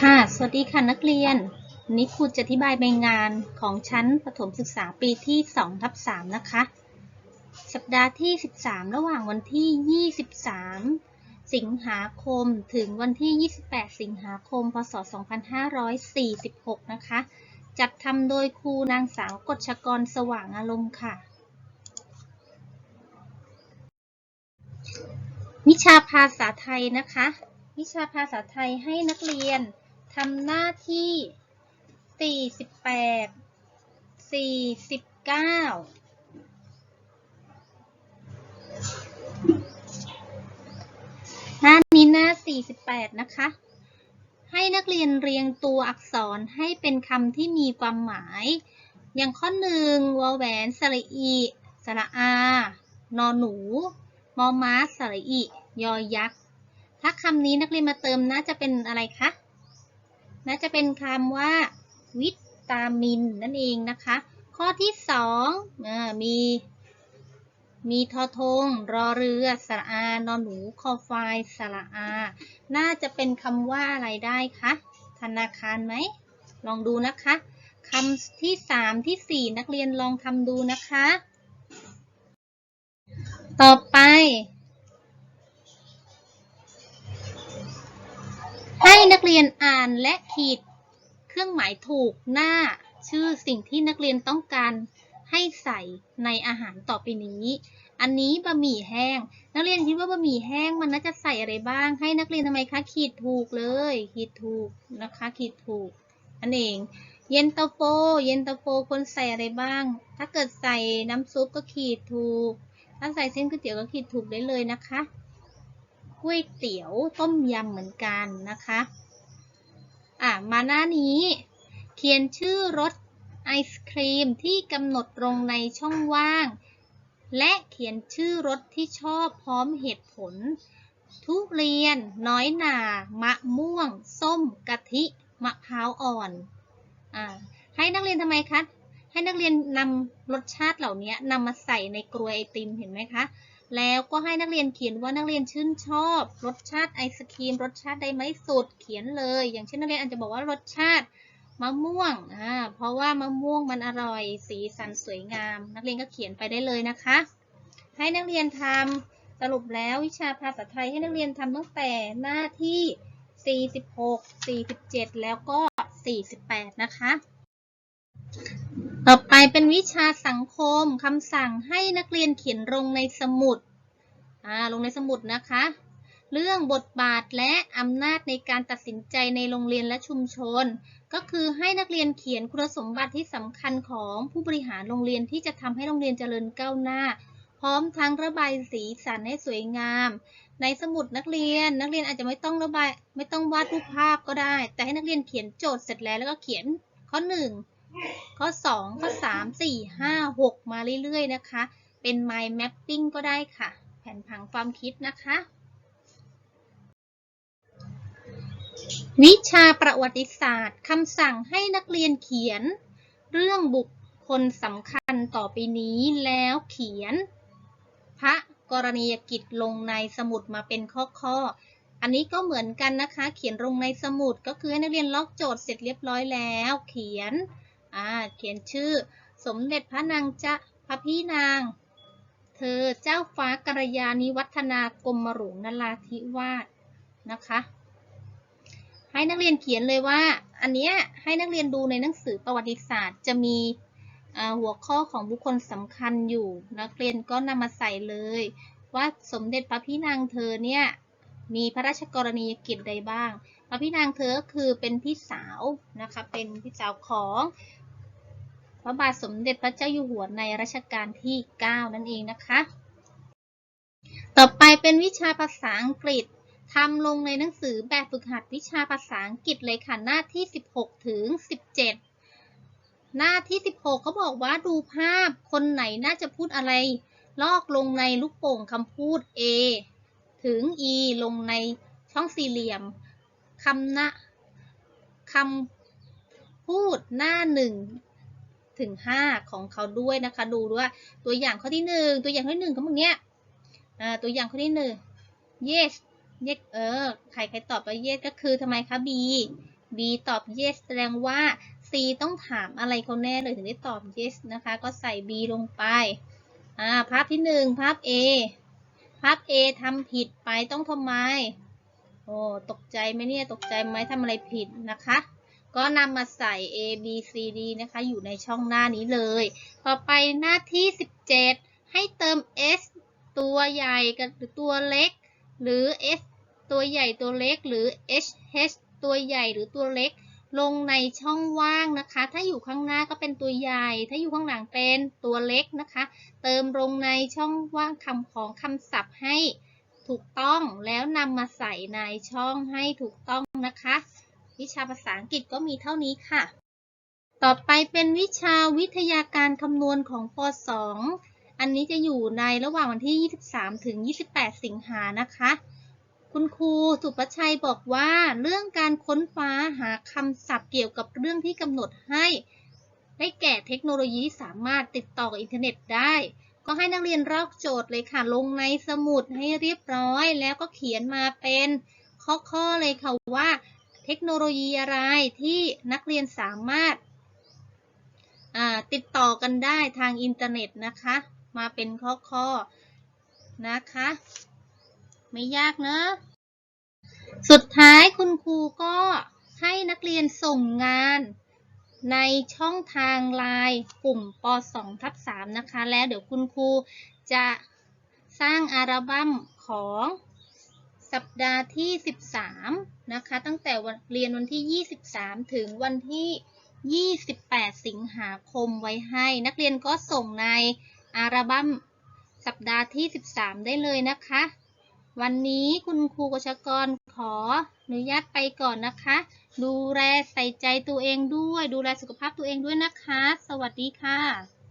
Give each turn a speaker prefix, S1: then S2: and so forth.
S1: ค่ะ สวัสดีค่ะนักเรียนวันนี้ครูจะอธิบายใบงานของชั้นประถมศึกษาปีที่2ทับ3นะคะ สัปดาห์ที่ 13 ระหว่างวันที่ 23 สิงหาคม ถึงวันที่ 28 สิงหาคม พศ 2546 นะคะ จัดทำโดยครูนางสาวกฎชกรสว่างอารมณ์ค่ะ วิชาภาษาไทยนะคะวิชาภาษาไทยให้นักเรียน ทำหน้าที่ 48 49หน้านี้หน้า 48 นะคะ ให้นักเรียนเรียงตัวอักษรให้เป็นคำที่มีความหมาย อย่างข้อหนึ่งวอแหวนสระอีสระอา นอหนู มอม้าสระอียอยักษ์ ถ้าคำนี้นักเรียนมาเติมน่าจะเป็นอะไรคะ น่าจะเป็นคำว่า วิตามินนั่นเองนะคะ ข้อที่สองอมี มีทอทง รอเรือ สระอานอนหนูคอควายสระอา น่าจะเป็นคำว่าอะไรได้คะธนาคารไหม ลองดูนะคะคำที่สามที่สี่นักเรียนลองทำดูนะคะ ต่อไป ให้นักเรียนอ่านและขีดเครื่องหมายถูกหน้า ชื่อสิ่งที่นักเรียนต้องการให้ใส่ในอาหารต่อไปนี้ อันนี้บะหมี่แห้ง นักเรียนคิดว่าบะหมี่แห้งมันน่าจะใส่อะไรบ้าง ให้นักเรียนทำไมคะขีดถูกเลย ขีดถูกนะคะขีดถูกอันเองเย็นตาโฟ เย็นตาโฟควรใส่อะไรบ้าง ถ้าเกิดใส่น้ำซุปก็ขีดถูก ถ้าใส่เส้นก๋วยเตี๋ยวก็ขีดถูกได้เลยนะคะ ก๋วยเตี๋ยวต้มยำเหมือนกันนะคะอะมาหน้านี้ เขียนชื่อรสไอศครีมที่กำหนดลงในช่องว่าง และเขียนชื่อรสที่ชอบพร้อมเหตุผล ทุเรียน น้อยหนามะม่วง ส้ม กะทิ มะพร้าวอ่อนอ่าให้นักเรียนทำไมคะให้นักเรียนนำรสชาติเหล่านี้นำมาใส่ในกรวยไอติมเห็นไหมคะ แล้วก็ให้นักเรียนเขียนว่านักเรียนชื่นชอบ รสชาติไอศครีม รสชาติใดไหมสุดเขียนเลย อย่างเช่นนักเรียนอาจจะบอกว่ารสชาติมะม่วงอ่าเพราะว่ามะม่วงมันอร่อย สีสันสวยงาม นักเรียนก็เขียนไปได้เลยนะคะ ให้นักเรียนทำสรุปแล้ววิชาภาษาไทยให้นักเรียนทำตั้งแต่หน้าที่ 46 47 แล้วก็ 48 นะคะ ต่อไปเป็นวิชาสังคมคำสั่งให้นักเรียนเขียนลงในสมุดอ่าลงในสมุดนะคะ เรื่องบทบาทและอำนาจในการตัดสินใจในโรงเรียนและชุมชน ก็คือให้นักเรียนเขียนคุณสมบัติที่สำคัญของผู้บริหารโรงเรียนที่จะทำให้โรงเรียนเจริญก้าวหน้า พร้อมทั้งระบายสีสันให้สวยงาม ในสมุดนักเรียนนักเรียนอาจจะไม่ต้องระบายไม่ต้องวาดรูปภาพก็ได้ แต่ให้นักเรียนเขียนโจทย์เสร็จแล้วแล้วก็เขียนข้อ 1 ข้อ 2 ข้อ 3 4 5 6 มาเรื่อยๆนะคะ เป็น mind mapping ก็ได้ค่ะ แผนผังความคิดนะคะ วิชาประวัติศาสตร์คำสั่งให้นักเรียนเขียน เรื่องบุคคลสำคัญต่อไปนี้แล้วเขียน พระกรณียกิจลงในสมุดมาเป็นข้อๆ อันนี้ก็เหมือนกันนะคะ เขียนลงในสมุดก็คือให้นักเรียนลอกโจทย์เสร็จเรียบร้อยแล้ว เขียน อ่าเขียนชื่อ สมเด็จพระนางจะพระพี่นาง เธอเจ้าฟ้ากัลยาณิวัฒนากรมหลวงนราธิวาสนะคะ ให้นักเรียนเขียนเลยว่า อันเนี้ยให้นักเรียนดูในหนังสือประวัติศาสตร์ จะมีหัวข้อของบุคคลสำคัญอยู่ นักเรียนก็นำมาใส่เลย ว่าสมเด็จพระพี่นางเธอเนี่ยมีพระราชกรณียกิจใดบ้างพระพี่นางเธอก็คือเป็นพี่สาวนะคะ เป็นพี่สาวของ พระบาทสมเด็จพระเจ้าอยู่หัวในรัชกาลที่ 9 นั่นเองนะคะ ต่อไปเป็นวิชาภาษาอังกฤษทำลงในหนังสือแบบฝึกหัดวิชาภาษาอังกฤษเลยค่ะหน้าที่ 16 ถึง 17 หน้าที่ 16เขาบอกว่าดูภาพคนไหนน่าจะพูดอะไร ลอกลงในลูกโป่งคำพูด A ถึง E ลงในช่องสี่เหลี่ยมคำนะคำพูดหน้าหนึ่ง ถึงห้าของเขาด้วยนะคะ ดูด้วยตัวอย่างข้อที่หนึ่งตัวอย่างข้อที่หนึ่งเขาบอกเนี้ยตัวอย่างข้อที่หนึ่ง yes yes เออใครใครตอบว่า yes ก็คือทำไมคะ B B ตอบ yes แสดงว่า C ต้องถามอะไรเขาแน่เลยถึงได้ตอบ yes นะคะ ก็ใส่ B ลงไปอ่าภาพที่หนึ่งภาพ A ภาพ A ทำผิดไปต้องทำไมโอ้ตกใจไหมเนี่ย ตกใจไหมทำอะไรผิดนะคะ ก็นำมาใส่ A B C D นะคะ อยู่ในช่องหน้านี้เลย ต่อไปหน้าที่ 17 ให้เติม S ตัวใหญ่กับตัวเล็ก หรือ S ตัวใหญ่ตัวเล็ก หรือ H H ตัวใหญ่หรือตัวเล็ก ลงในช่องว่างนะคะ ถ้าอยู่ข้างหน้าก็เป็นตัวใหญ่ ถ้าอยู่ข้างหลังเป็นตัวเล็กนะคะ เติมลงในช่องว่างคำของคำศัพท์ให้ถูกต้องแล้วนำมาใส่ในช่องให้ถูกต้องนะคะ วิชาภาษาอังกฤษก็มีเท่านี้ค่ะ ต่อไปเป็นวิชาวิทยาการคำนวณของป .2 อันนี้จะอยู่ในระหว่างวันที่ 23 ถึง 28 สิงหานะคะ คุณครูสุประชัยบอกว่า เรื่องการค้นคว้าหาคำศัพท์เกี่ยวกับเรื่องที่กำหนดให้ ได้แก่เทคโนโลยีที่สามารถติดต่อกับอินเทอร์เน็ตได้ก็ให้นักเรียนรอกโจทย์เลยค่ะ ลงในสมุดให้เรียบร้อย แล้วก็เขียนมาเป็นข้อๆเลยค่ะว่า เทคโนโลยีอะไรที่นักเรียนสามารถติดต่อกันได้ทางอินเทอร์เน็ตนะคะ มาเป็นข้อๆนะคะ ไม่ยากเนอะสุดท้ายคุณครูก็ให้นักเรียนส่งงานในช่องทางไลน์กลุ่มป .2 ทับ3นะคะ แล้วเดี๋ยวคุณครูจะสร้างอัลบั้มของ สัปดาห์ที่ 13 นะคะ ตั้งแต่วันเรียนวันที่ 23 ถึงวันที่ 28 สิงหาคมไว้ให้ นักเรียนก็ส่งในอัลบั้มสัปดาห์ที่ 13 ได้เลยนะคะ วันนี้คุณครูกชกรขออนุญาตไปก่อนนะคะ ดูแลใส่ใจตัวเองด้วย ดูแลสุขภาพตัวเองด้วยนะคะ สวัสดีค่ะ